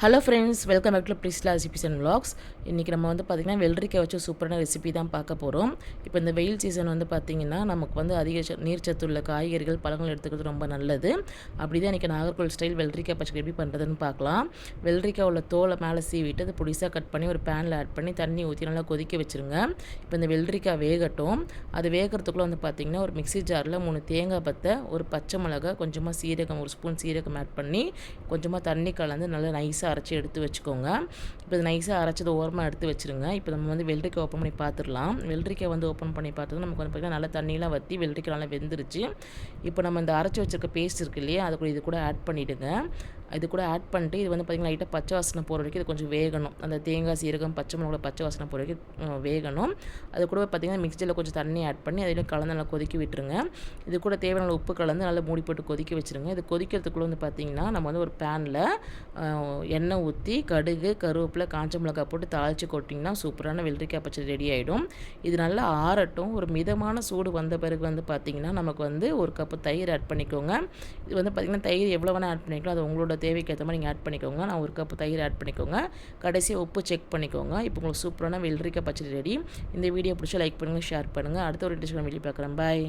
Hello friends welcome back to Prisla recipes and vlogs. இன்றைக்கி நம்ம வந்து பார்த்திங்கன்னா வெள்ளரிக்காய் வச்சு சூப்பரான ரெசிபி தான் பார்க்க போகிறோம் இப்போ இந்த வெயில் சீசன் வந்து பார்த்திங்கன்னா நமக்கு வந்து அதிக ச- நீர்ச்சத்துள்ள காய்கறிகள் பழங்கள் எடுத்துக்கிறது ரொம்ப நல்லது. அப்படி தான் இன்றைக்கி நாகர்கோவில் ஸ்டைல் வெள்ளரிக்காய் பச்சை எப்படி பண்ணுறதுன்னு பார்க்கலாம். வெள்ளரிக்காய் உள்ள தோலை மேலே சீவிட்டு அதை பொடிசாக கட் பண்ணி ஒரு பேனில் ஆட் பண்ணி தண்ணி ஊற்றி நல்லா கொதிக்க வச்சுருங்க. இப்போ இந்த வெள்ளரிக்காய் வேகட்டும். அது வேகிறதுக்குள்ளே வந்து பார்த்திங்கன்னா ஒரு மிக்ஸி ஜாரில் மூணு தேங்காய் பத்தை ஒரு பச்சை மிளகாய் கொஞ்சமாக சீரகம் ஒரு ஸ்பூன் சீரகம் ஆட் பண்ணி கொஞ்சமாக தண்ணி கலந்து நல்லா நைஸாக அரைச்சி எடுத்து வச்சுக்கோங்க. இப்போ இது நைஸாக அரைச்சது ஓரமாக எடுத்து வச்சுருங்க. இப்போ நம்ம வந்து வெள்ளரிக்காய் ஓப்பன் பண்ணி பார்த்துடலாம். வெள்ளரிக்காய் வந்து ஓப்பன் பண்ணி பார்த்தது நமக்கு வந்து பார்த்திங்கன்னா நல்லா தண்ணியெலாம் வற்றி வெள்ளரிக்காய் நல்லா வெந்துருச்சு. இப்போ நம்ம இந்த அரைச்சி வச்சிருக்க பேஸ்ட் இருக்கு இல்லையா அது கூட இது கூட ஆட் பண்ணிவிடுங்க இது கூட ஆட் பண்ணிட்டு இது வந்து பார்த்திங்கன்னா லைட்டாக பச்சை வாசனை போகிற வரைக்கும் இது கொஞ்சம் வேகணும். அந்த தேங்காய் சீரகம் பச்சை மிளகா பச்சை வாசனை போகிற வரைக்கும் வேகணும். அது கூட பார்த்திங்கன்னா மிக்சியில் கொஞ்சம் தண்ணி ஆட் பண்ணி அதில் கலந்து நல்லா கொதிக்க விட்டுருங்க. இது கூட தேவையான உப்பு கலந்து நல்லா மூடி போட்டு கொதிக்க வச்சுருங்க. இது கொதிக்கிறதுக்குள்ளே வந்து பார்த்திங்கன்னா நம்ம வந்து ஒரு பேனில் எண்ணெய் ஊற்றி கடுகு கருவேப்பிலை காஞ்ச மிளகாய் போட்டு தாளித்து கொட்டிங்கன்னா சூப்பரான வெள்ளரிக்காய் பச்சடி ரெடி ஆகிடும் இது நல்லா ஆறட்டும். ஒரு மிதமான சூடு வந்த பிறகு வந்து பார்த்திங்கன்னா நமக்கு வந்து ஒரு கப்பு தயிர் ஆட் பண்ணிக்கோங்க. இது வந்து பார்த்திங்கன்னா தயிர் எவ்வளோ வேணால் ஆட் பண்ணிக்கலாம். அது உங்களோட தேவைக்கு ஏற்ற மாதிரி நீங்கள் ஆட் பண்ணிக்கோங்க. நான் ஒரு கப்பு தயிர் ஆட் பண்ணிக்கோங்க. கடைசியாக உப்பு செக் பண்ணிக்கோங்க. இப்போ உங்களுக்கு சூப்பரான வெள்ளரிக்காய் பச்சடி ரெடி இந்த வீடியோ பிடிச்சா லைக் பண்ணுங்கள் ஷேர் பண்ணுங்கள் அடுத்த ஒரு டிஷன் வீடியோ பார்க்குறேன். பாய்